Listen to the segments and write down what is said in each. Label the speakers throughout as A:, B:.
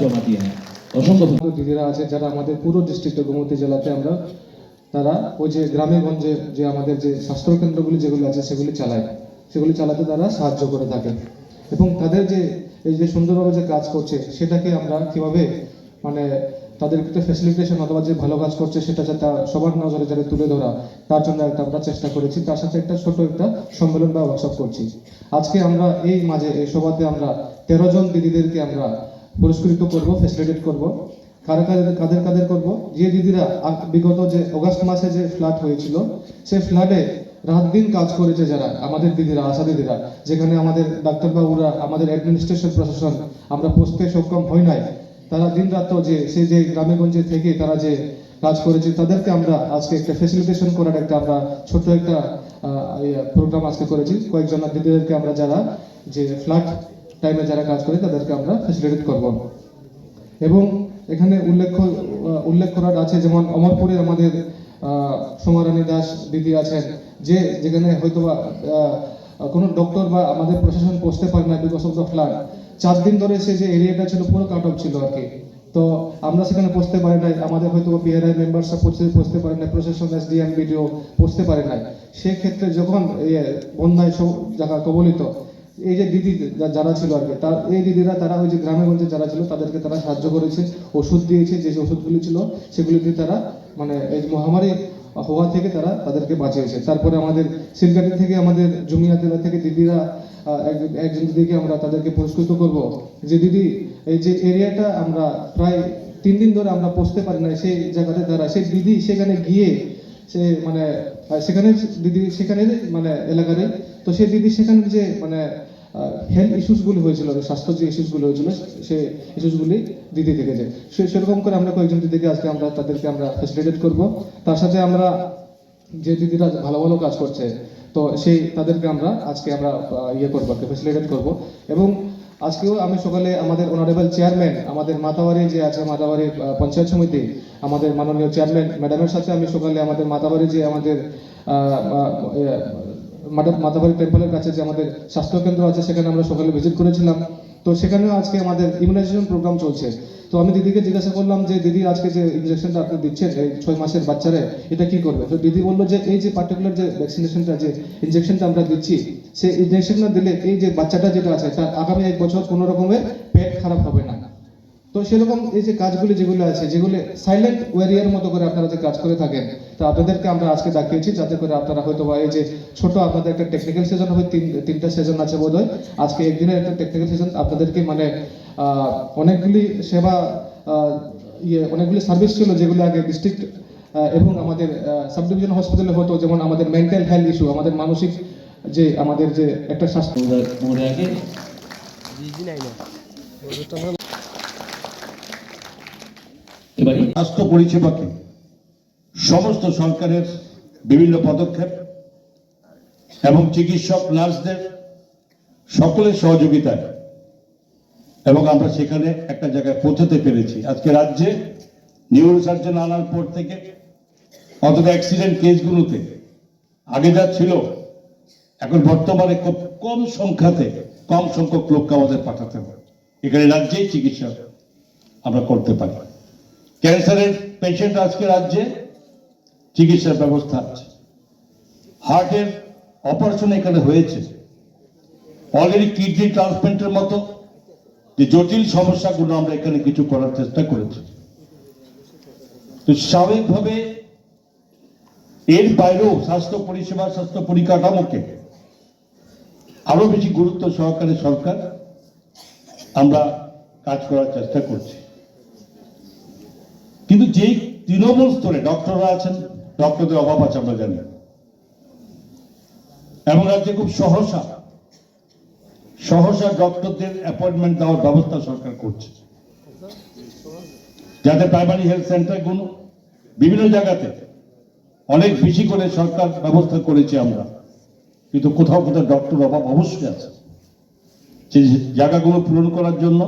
A: জমা দিয়ে নেয়। অসংখ্য।
B: দিদিরা আছে যারা আমাদের পুরো ডিস্ট্রিক্টে গোমতী জেলাতে আমরা, তারা ওই যে গ্রামে গঞ্জে যে আমাদের যে স্বাস্থ্য কেন্দ্রগুলি যেগুলো আছে সেগুলি চালায়। সেগুলি চালাতে তারা সাহায্য করে থাকে। এবং তাদের যে, এই যে সুন্দরভাবে যে কাজ করছে, সেটাকে আমরা কীভাবে মানে তাদের একটা ফ্যাসিলিটেশন অথবা যে ভালো কাজ করছে সেটা যাতে সবার নজরে যাতে তুলে ধরা, তার জন্য একটা আমরা চেষ্টা করেছি। তার সাথে একটা ছোট একটা সম্মেলন বা ওয়ার্কশপ করছি। আজকে আমরা এই মাঝে, এই সভাতে আমরা তেরো জন দিদিদেরকে আমরা পুরস্কৃত করব ফ্যাসিলিটেট করব। কারা কাদের কাদের কাদের করব? যে দিদিরা বিগত যে অগস্ট মাসে যে ফ্লাড হয়েছিল সেই ফ্লাডে রাত দিন কাজ করেছে যারা, আমাদের দিদিরা, আশা দিদিরা, যেখানে আমাদের ডাক্তারবাবুরা, আমাদের অ্যাডমিনিস্ট্রেশন প্রশাসন, আমরা পৌঁছতে সক্ষম হই নাই। তারা দিন রাত যে সেই যে গ্রামেগঞ্জে থেকে তারা যে কাজ করেছে, তাদেরকে আমরা আজকে একটা ফেসিলিটেশন করার একটা আমরা ছোট একটা প্রোগ্রাম আজকে করেছি। কয়েকজন দিদিদেরকে আমরা যারা যে ফ্লাড টাইমে যারা কাজ করে তাদেরকে আমরা ফেসিলিটেট করব। এবং এখানে উল্লেখ উল্লেখ করার আছে যেমন অমরপুরে আমাদের সোমারানী দাস দিদি আছেন, যে যেখানে হয়তো কোনো ডক্টর বা আমাদের প্রশাসন পৌঁছতে পারে না বিকজ অফ দ্য ফ্লাড চার দিন ধরে সে যে এরিয়াটা ছিল পুরো কাট অফ ছিল আর কি। তো আমরা সেখানে পৌঁছতে পারি নাই, আমাদের হয়তো পিআরআই মেম্বারসরা পৌঁছতে পৌঁছতে পারে না প্রশাসন এস এসডিএম বিডিও পৌঁছতে পারে নাই। সেক্ষেত্রে যখন এই বন্যায় সব জায়গা কবলিত এই যে দিদি যারা ছিল আর কি, তার এই দিদিরা, তারা ওই যে গ্রামে গঞ্জে যারা ছিল, তাদেরকে তারা সাহায্য করেছে, ওষুধ দিয়েছে, যে ওষুধগুলি ছিল, সেগুলি দিয়ে তারা মানে এই মহামারী হওয়া থেকে তারা তাদেরকে বাঁচিয়েছে। তারপরে আমাদের সিলগাড়ি থেকে, আমাদের জমিয়া জেলা থেকে দিদিরা একজন- দিদিকে আমরা তাদেরকে পুরস্কৃত করব। যে দিদি, এই যে এরিয়াটা আমরা প্রায় তিন দিন ধরে আমরা পৌঁছতে পারি না সেই জায়গাতে তারা, সেই দিদি সেখানে গিয়ে, সে মানে সেখানে দিদি, সেখানে মানে এলাকারে তো সেই দিদি সেখানে যে মানে হেলথ ইস্যুসগুলি হয়েছিল স্বাস্থ্য যে ইস্যুসগুলো হয়েছিল, সে ইস্যুসগুলি দিদি থেকে সে- সেরকম করে আমরা কয়েকজন দিদিকে আজকে আমরা তাদেরকে আমরা ফেসিলিটেট করব। তার সাথে আমরা যে দিদিরা ভালো ভালো কাজ করছে, তো সেই তাদেরকে আমরা আজকে আমরা ইয়ে করব ফেসিলিটেট করব। এবং আজকেও আমি সকালে আমাদের অনারেবল চেয়ারম্যান আমাদের মাতাবাড়ি যে আছে, মাতাবাড়ি পঞ্চায়েত সমিতি, আমাদের মাননীয় চেয়ারম্যান ম্যাডামের সাথে আমি সকালে আমাদের মাতাবাড়ি যে আমাদের মাতাবাড়ি টেম্পলের কাছে যে আমাদের স্বাস্থ্য কেন্দ্র আছে, সেখানে আমরা সকালে ভিজিট করেছিলাম। তো সেখানেও আজকে আমাদের ইমিউনাইজেশন প্রোগ্রাম চলছে। তো আমি দিদিকে জিজ্ঞাসা করলাম যে, দিদি, আজকে যে ইনজেকশনটা আপনি দিচ্ছেন এই ছয় মাসের বাচ্চারে, এটা কি করবে? তো দিদি বলল যে, এই যে পার্টিকুলার যে ভ্যাকসিনেশনটা যে ইনজেকশনটা আমরা দিচ্ছি, সেই ইনজেকশনটা দিলে এই যে বাচ্চাটা যেটা আছে, তার আগামী এক বছর কোনো রকমের পেট খারাপ হবে না। তো সেরকম এই যে কাজগুলি যেগুলো আছে যেগুলো সাইলেন্ট ওয়ারিয়ার মতো করে আপনারা যে কাজ করে থাকেন তো আপনাদেরকে আমরা আজকে ডাকিয়েছি যাতে করে আপনারা হয়তো বা এই যে ছোট আপনাদের একটা টেকনিক্যাল সেশন হবে তিন তিনটা সেশন আছে বোধ হয় আজকে একদিনের একটা টেকনিক্যাল সেশন আপনাদেরকে মানে অনেকগুলি সেবা ইয়ে অনেকগুলি সার্ভিস ছিল যেগুলো আগে ডিস্ট্রিক্ট এবং আমাদের সাব ডিভিশন হসপিটালে হতো যেমন আমাদের মেন্টাল হেলথ ইস্যু আমাদের মানসিক যে আমাদের যে একটা স্বাস্থ্য।
C: স্বাস্থ্য পরিষেবাকে সমস্ত সরকারের বিভিন্ন পদক্ষেপ এবং চিকিৎসক, নার্সদের সকলের সহযোগিতায় এবং আমরা সেখানে একটা জায়গায় পৌঁছাতে পেরেছি। আজকে রাজ্যে নিউরো সার্জন আনার পর থেকে অন্তত অ্যাক্সিডেন্ট কেসগুলোতে আগে যা ছিল, এখন বর্তমানে খুব কম সংখ্যাতে কম সংখ্যক লোককে আমাদের পাঠাতে হবে। এখানে রাজ্যেই চিকিৎসা আমরা করতে পারি। ক্যান্সারের পেশেন্ট আজকে রাজ্যে চিকিৎসার ব্যবস্থা আছে। হার্টের অপারেশন এখানে হয়েছে। অলরেডি কিডনি ট্রান্সপ্লান্টের মতো যে জটিল সমস্যাগুলো আমরা এখানে কিছু করার চেষ্টা করেছি। তো স্বাভাবিকভাবে এর বাইরেও স্বাস্থ্য পরিষেবা, স্বাস্থ্য পরিকাঠামোকে আরও বেশি গুরুত্ব সহকারে সরকার আমরা কাজ করার চেষ্টা করছি। কিন্তু যেই তৃণমূল স্তরে ডক্টররা আছেন, ডক্টরদের অভাব আছে, আমরা জানি। এবং রাজ্যে খুব সহসা সহসা ডক্টরদের অ্যাপয়েন্টমেন্ট দেওয়ার ব্যবস্থা সরকার করছে। যাতে প্রাইমারি হেলথ সেন্টারগুলো বিভিন্ন জায়গাতে অনেক বেশি করে সরকার ব্যবস্থা করেছে আমরা। কিন্তু কোথাও কোথাও ডক্টর অভাব অবশ্যই আছে। সেই জায়গাগুলো পূরণ করার জন্য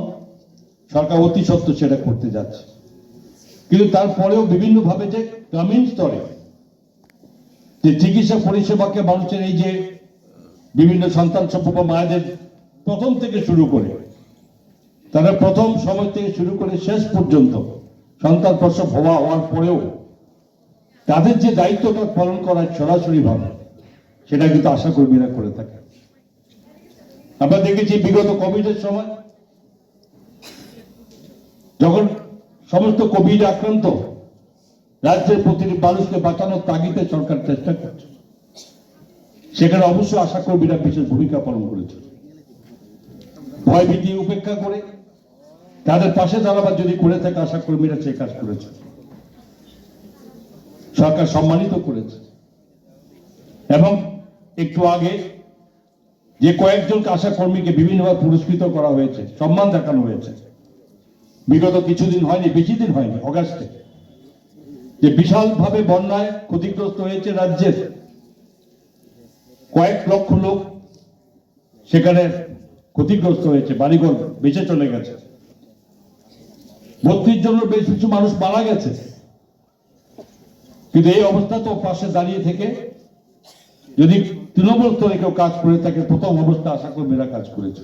C: সরকার অতি সত্য সেটা করতে যাচ্ছে। কিন্তু তারপরেও বিভিন্নভাবে যে গ্রামীণ স্তরে যে চিকিৎসা পরিষেবাকে মানুষের এই যে বিভিন্ন সন্তান সম্ভব মায়েদের প্রথম থেকে শুরু করে, তারা প্রথম সময় থেকে শুরু করে শেষ পর্যন্ত সন্তান প্রসব হওয়া হওয়ার পরেও তাদের যে দায়িত্বটা পালন করা সরাসরি ভাবে সেটা কিন্তু আশা কর্মীরা করে থাকে। আমরা দেখেছি বিগত কোভিডের সময় যখন সমস্ত কোভিড আক্রান্ত রাজ্যের প্রতিটি মানুষকে বাঁচানোর তাগিদে সরকার চেষ্টা করছে। সেখানে অবশ্যই আশা কর্মীরা বিশেষ ভূমিকা পালন করেছে। ভয়ভীতি উপেক্ষা করে তাদের পাশে দাঁড়াবার যদি করে থাকে, আশা কর্মীরা সে কাজ করেছে। সরকার সম্মানিত করেছে। এবং একটু আগে যে কয়েকজনকে আশা কর্মীকে বিভিন্নভাবে পুরস্কৃত করা হয়েছে, সম্মান দেখানো হয়েছে বিগত কিছুদিন হয়নি, বেশি দিন হয়নি, অগাস্টে। যে বিশালভাবে বন্যায় ক্ষতিগ্রস্ত হয়েছে রাজ্যের কয়েক লক্ষ লোক, সেখানে ক্ষতিগ্রস্ত হয়েছে, বাড়িঘর বেঁচে চলে গেছে। বত্রিশ জনের বেশ কিছু মানুষ মারা গেছে। কিন্তু এই অবস্থা তো পাশে দাঁড়িয়ে থেকে, যদি তৃণমূল স্তরে কেউ কাজ করে থাকে, প্রথম অবস্থা আশা কর্মীরা কাজ করেছে।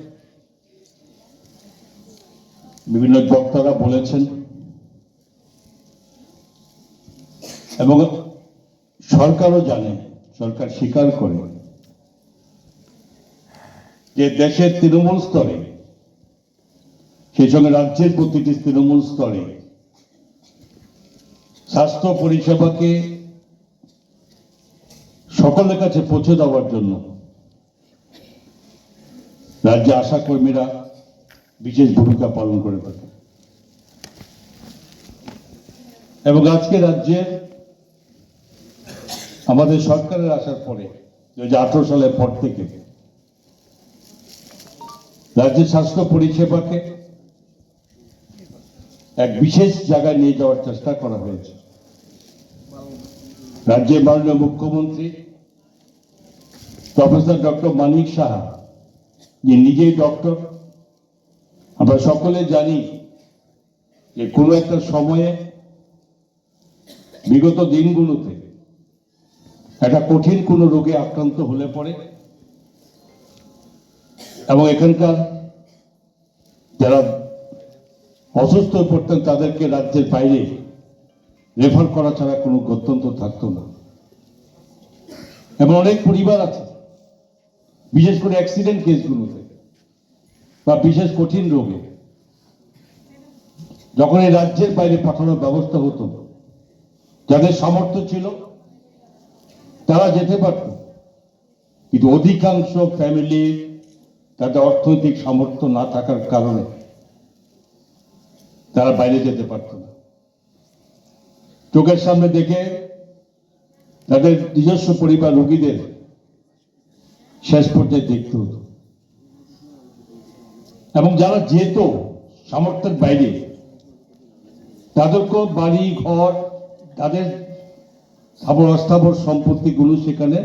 C: বিভিন্ন বক্তারা বলেছেন। এবং সরকারও জানে, সরকার স্বীকার করে যে দেশের তৃণমূল স্তরে, সেই সঙ্গে রাজ্যের প্রতিটি তৃণমূল স্তরে স্বাস্থ্য পরিষেবাকে সকলের কাছে পৌঁছে দেওয়ার জন্য রাজ্যে আশা কর্মীরা বিশেষ ভূমিকা পালন করে থাকে। এবং আজকে রাজ্যে আমাদের সরকারের আসার পরে দু হাজার আঠারো সালের পর থেকে রাজ্যের স্বাস্থ্য পরিষেবাকে এক বিশেষ জায়গায় নিয়ে যাওয়ার চেষ্টা করা হয়েছে। রাজ্যের মাননীয় মুখ্যমন্ত্রী, প্রফেসর ডক্টর মানিক সাহা যে নিজেই ডক্টর আমরা সকলে জানি যে কোনো একটা সময়ে বিগত দিনগুলোতে একটা কঠিন কোনো রোগে আক্রান্ত হলে পরে এবং এখানকার যারা অসুস্থ হয়ে পড়তেন তাদেরকে রাজ্যের বাইরে রেফার করা ছাড়া কোনো গত্যন্তর থাকতো না। এবং অনেক পরিবার আছে, বিশেষ করে অ্যাক্সিডেন্ট কেসগুলোতে। বা বিশেষ কঠিন রোগে। যখন এই রাজ্যের বাইরে পাঠানোর ব্যবস্থা হতো, যাদের সামর্থ্য ছিল, তারা যেতে পারত। কিন্তু অধিকাংশ ফ্যামিলি তাদের অর্থনৈতিক সামর্থ্য না থাকার কারণে তারা বাইরে যেতে পারত না। চোখের সামনে দেখে তাদের নিজস্ব পরিবার রোগীদের শেষ পর্যায়ে দেখতে হতো। এবং যারা যেত সামর্থ্যের বাইরে তাদেরকেও বাড়ি ঘর তাদের স্থাবর অস্থাবর সম্পত্তিগুলো সেখানে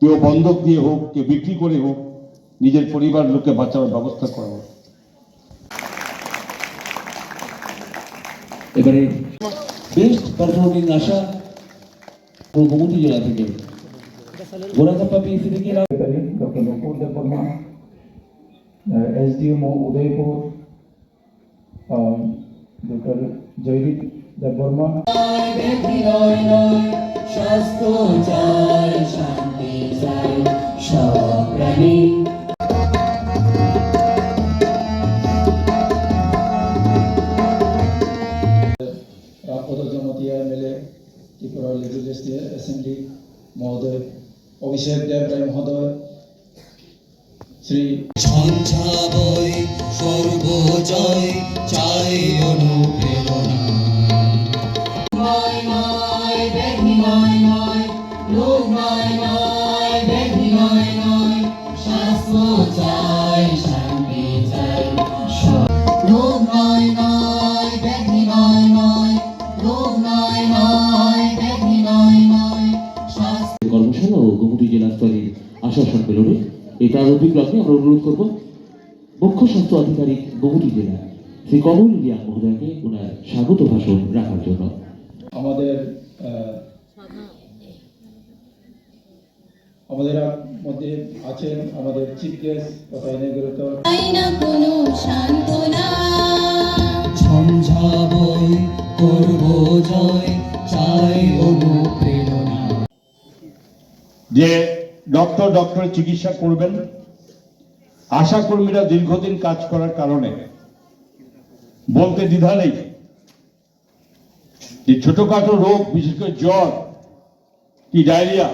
C: কেউ বন্ধক দিয়ে হোক কেউ বিক্রি করে হোক নিজের পরিবার লোকে বাঁচানোর ব্যবস্থা করা হোক।
A: এবারে বেস্ট পারফর্মিং আশা গোমতী জেলা থেকে। গোরাকাপ্পা পিএসসি থেকে
D: doctor Nakul Deb Barma. SDMO Udaipur doctor Joydeep Deb Barma
E: স্বাস্থ্য
A: আশা সম্মেলনে এই প্রারম্ভিক লগ্নে আমরা অনুরোধ করব। মুখ্য স্বাস্থ্য আধিকারিক গোমতী জেলা শ্রী কমল রিয়া মহোদয়কে ওনার স্বাগত ভাষণ রাখার জন্য।
D: আমাদের আমাদের মধ্যে আছেন আমাদের চিফ গেস্ট তথা ইনাগুরেটর
F: কোনো সান্ত্বনা।
E: ঝঞ্ঝা বই করব জয় চাই অনুপ্রেরণা
C: যে ডক্টর, ডক্টরের চিকিৎসা করবেন, আশা কর্মীরা দীর্ঘদিন কাজ করার কারণে। বলতে দ্বিধা নেই। যে ছোটখাটো রোগ, বিশেষ করে জ্বর, কি ডায়রিয়া,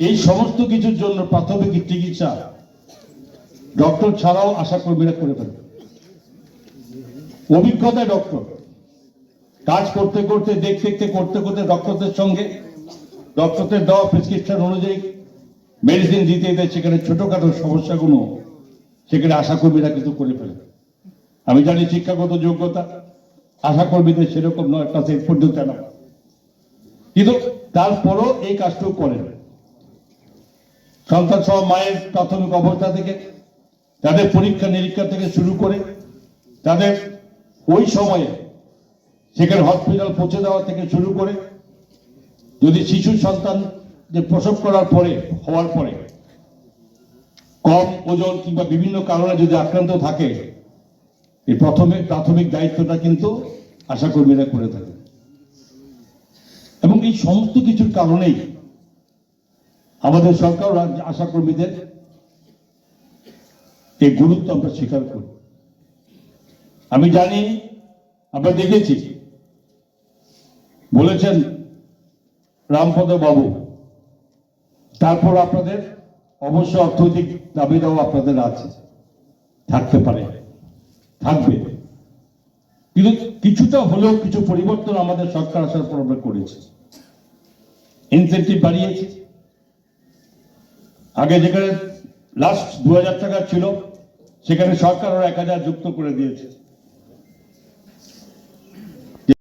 C: এই সমস্ত কিছুর জন্য প্রাথমিক চিকিৎসা ডক্টর ছাড়াও আশা কর্মীরা করে ফেলে অভিজ্ঞতা ডক্টর। কাজ করতে করতে দেখতে, করতে করতে ডক্টরদের সঙ্গে ডক্টরদের দেওয়া প্রেসক্রিপশন অনুযায়ী মেডিসিন দিতে দিতে সেখানে ছোটখাটো সমস্যাগুলো সেখানে আশাকর্মীরা কিন্তু করে ফেলে। আমি জানি শিক্ষাগত যোগ্যতা, আশাকর্মীদের সেরকম নয় ক্লাস এইট পর্যন্ত না কিন্তু তারপরও এই কাজটুকু করেন। সন্তান সহ মায়ের প্রাথমিক অবস্থা থেকে, তাদের পরীক্ষা নিরীক্ষা থেকে শুরু করে, তাদের ওই সময়ে সেখানে হসপিটাল পৌঁছে দেওয়া থেকে শুরু করে যদি শিশু সন্তান যে প্রসব করার পরে, হওয়ার পরে কম ওজন কিংবা বিভিন্ন কারণে যদি আক্রান্ত থাকে, এই প্রথমে প্রাথমিক দায়িত্বটা কিন্তু আশাকর্মীরা করে থাকে। এবং এই সমস্ত কিছুর কারণেই আমাদের সরকার আশাকর্মীদের এই গুরুত্ব আমরা স্বীকার করি। আমি জানি, আমরা দেখেছি, বলেছেন রামপদ বাবু। তারপর আপনাদের অবশ্য অর্থনৈতিক দাবি দাওয়া আপনাদের আছে। থাকতে পারে। থাকবে। কিন্তু কিছুটা হলেও কিছু পরিবর্তন আমাদের সরকার আসার পর আমরা করেছি। ইনসেন্টিভ বাড়িয়েছি। আগে যেখানে লাস্ট দু হাজার টাকা ছিল, সেখানে সরকার আরও এক হাজার যুক্ত করে দিয়েছে।